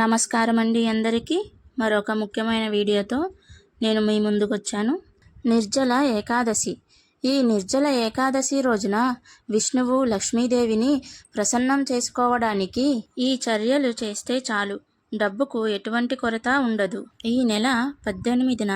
నమస్కారం అండి అందరికీ. మరొక ముఖ్యమైన వీడియోతో నేను మీ ముందుకు వచ్చాను నిర్జల ఏకాదశి. ఈ నిర్జల ఏకాదశి రోజున విష్ణువు లక్ష్మీదేవిని ప్రసన్నం చేసుకోవడానికి ఈ చర్యలు చేస్తే చాలు. డబ్బుకు ఎటువంటి కొరత ఉండదు. ఈ నెల పద్దెనిమిదిన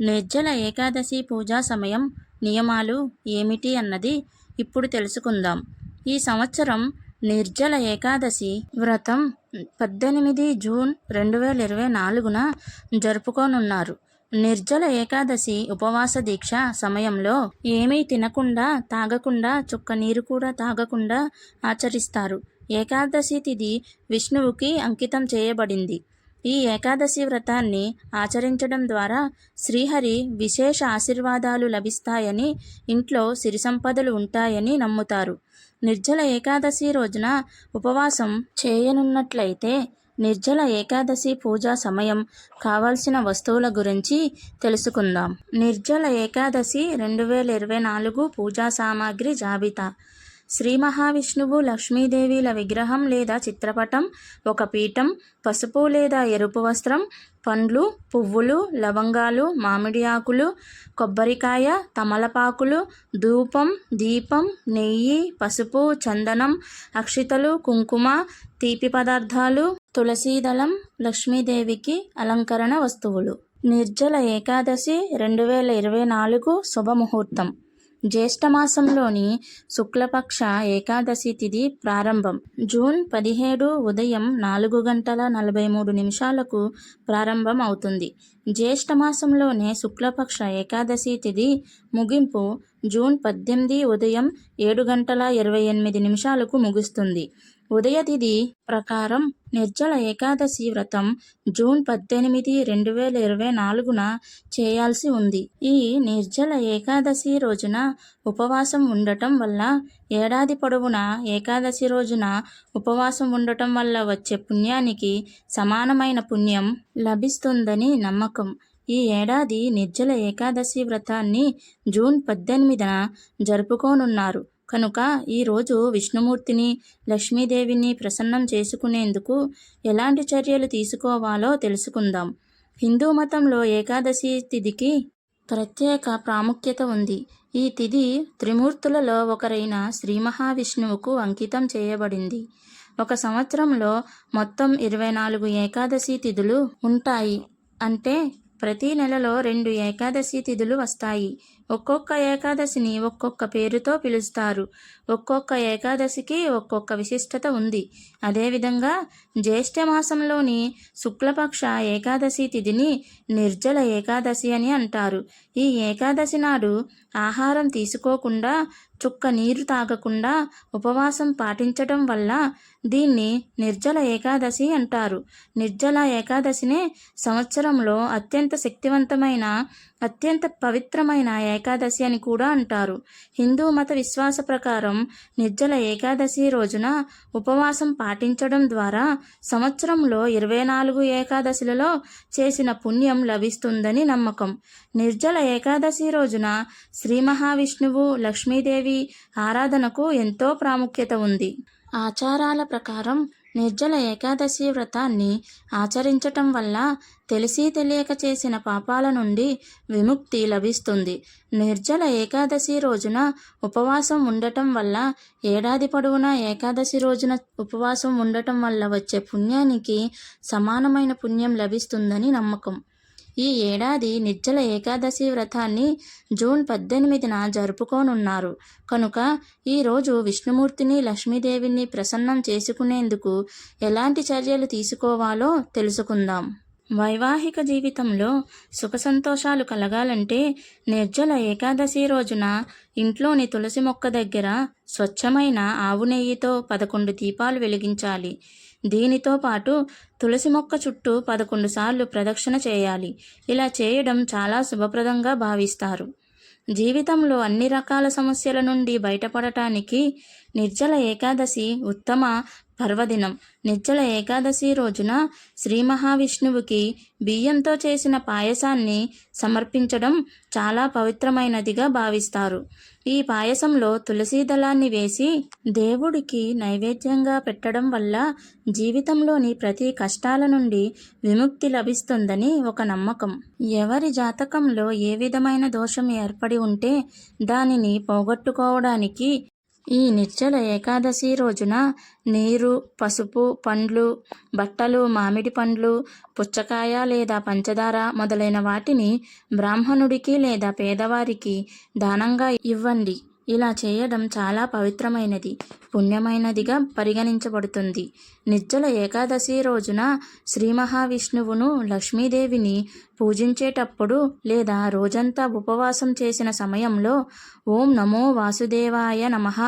నిర్జల ఏకాదశి పూజా సమయం నియమాలు ఏమిటి అన్నది ఇప్పుడు తెలుసుకుందాం. ఈ సంవత్సరం నిర్జల ఏకాదశి వ్రతం పద్దెనిమిది జూన్ రెండు వేల ఇరవై నాలుగున జరుపుకోనున్నారు. నిర్జల ఏకాదశి ఉపవాస దీక్ష సమయంలో ఏమీ తినకుండా తాగకుండా చుక్క నీరు కూడా తాగకుండా ఆచరిస్తారు. ఏకాదశి తిథి విష్ణువుకి అంకితం చేయబడింది. ఈ ఏకాదశి వ్రతాన్ని ఆచరించడం ద్వారా శ్రీహరి విశేష ఆశీర్వాదాలు లభిస్తాయని ఇంట్లో సిరి సంపదలు ఉంటాయని నమ్ముతారు. నిర్జల ఏకాదశి రోజున ఉపవాసం చేయనున్నట్లయితే నిర్జల ఏకాదశి పూజా సమయం కావాల్సిన వస్తువుల గురించి తెలుసుకుందాం. నిర్జల ఏకాదశి రెండు వేల ఇరవై నాలుగు పూజా సామాగ్రి జాబితా. శ్రీ మహావిష్ణువు లక్ష్మీదేవిల విగ్రహం లేదా చిత్రపటం ఒక పీఠం పసుపు లేదా ఎరుపు వస్త్రం పండ్లు పువ్వులు లవంగాలు మామిడి ఆకులు కొబ్బరికాయ తమలపాకులు ధూపం దీపం నెయ్యి పసుపు చందనం అక్షితలు కుంకుమ తీపి పదార్థాలు తులసీదళం లక్ష్మీదేవికి అలంకరణ వస్తువులు. నిర్జల ఏకాదశి రెండు వేల ఇరవై నాలుగు శుభముహూర్తం. జ్యేష్ఠమాసంలోని శుక్లపక్ష ఏకాదశి తిథి ప్రారంభం. జూన్ పదిహేడు ఉదయం నాలుగు గంటల నలభై మూడు నిమిషాలకు ప్రారంభం అవుతుంది. జ్యేష్ఠమాసంలోనే శుక్లపక్ష ఏకాదశి తిథి ముగింపు జూన్ పద్దెనిమిది ఉదయం ఏడు గంటల ఇరవై ఎనిమిది నిమిషాలకు ముగుస్తుంది. ఉదయతిథి ప్రకారం నిర్జల ఏకాదశి వ్రతం జూన్ పద్దెనిమిది రెండు వేల ఇరవై నాలుగున చేయాల్సి ఉంది. ఈ నిర్జల ఏకాదశి రోజున ఉపవాసం ఉండటం వల్ల ఏడాది పొడవునా ఏకాదశి రోజున ఉపవాసం ఉండటం వల్ల వచ్చే పుణ్యానికి సమానమైన పుణ్యం లభిస్తుందని నమ్మకం. ఈ ఏడాది నిర్జల ఏకాదశి వ్రతాన్ని జూన్ పద్దెనిమిదిన జరుపుకోనున్నారు. కనుక ఈరోజు విష్ణుమూర్తిని లక్ష్మీదేవిని ప్రసన్నం చేసుకునేందుకు ఎలాంటి చర్యలు తీసుకోవాలో తెలుసుకుందాం. హిందూ మతంలో ఏకాదశి తిథికి ప్రత్యేక ప్రాముఖ్యత ఉంది. ఈ తిథి త్రిమూర్తులలో ఒకరైన శ్రీ మహావిష్ణువుకు అంకితం చేయబడింది. ఒక సంవత్సరంలో మొత్తం ఇరవై నాలుగు ఏకాదశి తిథులు ఉంటాయి. అంటే ప్రతి నెలలో రెండు ఏకాదశి తిథులు వస్తాయి. ఒక్కొక్క ఏకాదశిని ఒక్కొక్క పేరుతో పిలుస్తారు. ఒక్కొక్క ఏకాదశికి ఒక్కొక్క విశిష్టత ఉంది. అదేవిధంగా జ్యేష్ఠ మాసంలోని శుక్లపక్ష ఏకాదశి తిథిని నిర్జల ఏకాదశి అని అంటారు. ఈ ఏకాదశి నాడు ఆహారం తీసుకోకుండా చుక్క నీరు తాగకుండా ఉపవాసం పాటించటం వల్ల దీన్ని నిర్జల ఏకాదశి అంటారు. నిర్జల ఏకాదశినే సంవత్సరంలో అత్యంత శక్తివంతమైన అత్యంత పవిత్రమైన ఏకాదశి అని కూడా అంటారు. హిందూ మత విశ్వాస ప్రకారం నిర్జల ఏకాదశి రోజున ఉపవాసం పాటించడం ద్వారా సంవత్సరంలో ఇరవై నాలుగు ఏకాదశిలలో చేసిన పుణ్యం లభిస్తుందని నమ్మకం. నిర్జల ఏకాదశి రోజున శ్రీ మహావిష్ణువు లక్ష్మీదేవి ఆరాధనకు ఎంతో ప్రాముఖ్యత ఉంది. ఆచారాల ప్రకారం నిర్జల ఏకాదశి వ్రతాన్ని ఆచరించటం వల్ల తెలిసి తెలియక చేసిన పాపాల నుండి విముక్తి లభిస్తుంది. నిర్జల ఏకాదశి రోజున ఉపవాసం ఉండటం వల్ల ఏడాది పొడవునా ఏకాదశి రోజున ఉపవాసం ఉండటం వల్ల వచ్చే పుణ్యానికి సమానమైన పుణ్యం లభిస్తుందని నమ్మకం. ఈ ఏడాది నిర్జల ఏకాదశి వ్రతాన్ని జూన్ పద్దెనిమిదిన జరుపుకోనున్నారు. కనుక ఈరోజు విష్ణుమూర్తిని లక్ష్మీదేవిని ప్రసన్నం చేసుకునేందుకు ఎలాంటి చర్యలు తీసుకోవాలో తెలుసుకుందాం. వైవాహిక జీవితంలో సుఖ సంతోషాలు కలగాలంటే నిర్జల ఏకాదశి రోజున ఇంట్లోని తులసి మొక్క దగ్గర స్వచ్ఛమైన ఆవు నెయ్యితో పదకొండు దీపాలు వెలిగించాలి. దీనితో పాటు తులసి మొక్క చుట్టూ పదకొండు సార్లు ప్రదక్షిణ చేయాలి. ఇలా చేయడం చాలా శుభప్రదంగా భావిస్తారు. జీవితంలో అన్ని రకాల సమస్యల నుండి బయటపడటానికి నిర్జల ఏకాదశి ఉత్తమ పర్వదినం. నిచ్చల ఏకాదశి రోజున శ్రీ మహావిష్ణువుకి బియ్యంతో చేసిన పాయసాన్ని సమర్పించడం చాలా పవిత్రమైనదిగా భావిస్తారు. ఈ పాయసంలో తులసి దళాన్ని వేసి దేవుడికి నైవేద్యంగా పెట్టడం వల్ల జీవితంలోని ప్రతి కష్టాల నుండి విముక్తి లభిస్తుందని ఒక నమ్మకం. ఎవరి జాతకంలో ఏ విధమైన దోషం ఏర్పడి ఉంటే దానిని పోగొట్టుకోవడానికి ఈ నిర్జల ఏకాదశి రోజున నీరు పసుపు పండ్లు బట్టలు మామిడి పండ్లు పుచ్చకాయ లేదా పంచదార మొదలైన వాటిని బ్రాహ్మణుడికి లేదా పేదవారికి దానంగా ఇవ్వండి. ఇలా చేయడం చాలా పవిత్రమైనది పుణ్యమైనదిగా పరిగణించబడుతుంది. నిర్జల ఏకాదశి రోజున శ్రీ మహావిష్ణువును లక్ష్మీదేవిని పూజించేటప్పుడు లేదా రోజంతా ఉపవాసం చేసిన సమయంలో ఓం నమో వాసుదేవాయ నమః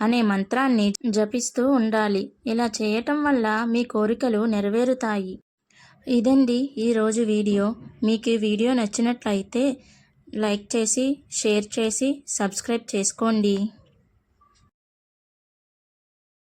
అనే మంత్రాన్ని జపిస్తూ ఉండాలి. ఇలా చేయటం వల్ల మీ కోరికలు నెరవేరుతాయి. ఇదండి ఈరోజు వీడియో. మీకు ఈ వీడియో నచ్చినట్లయితే లైక్ చేసి షేర్ చేసి సబ్స్క్రైబ్ చేసుకోండి.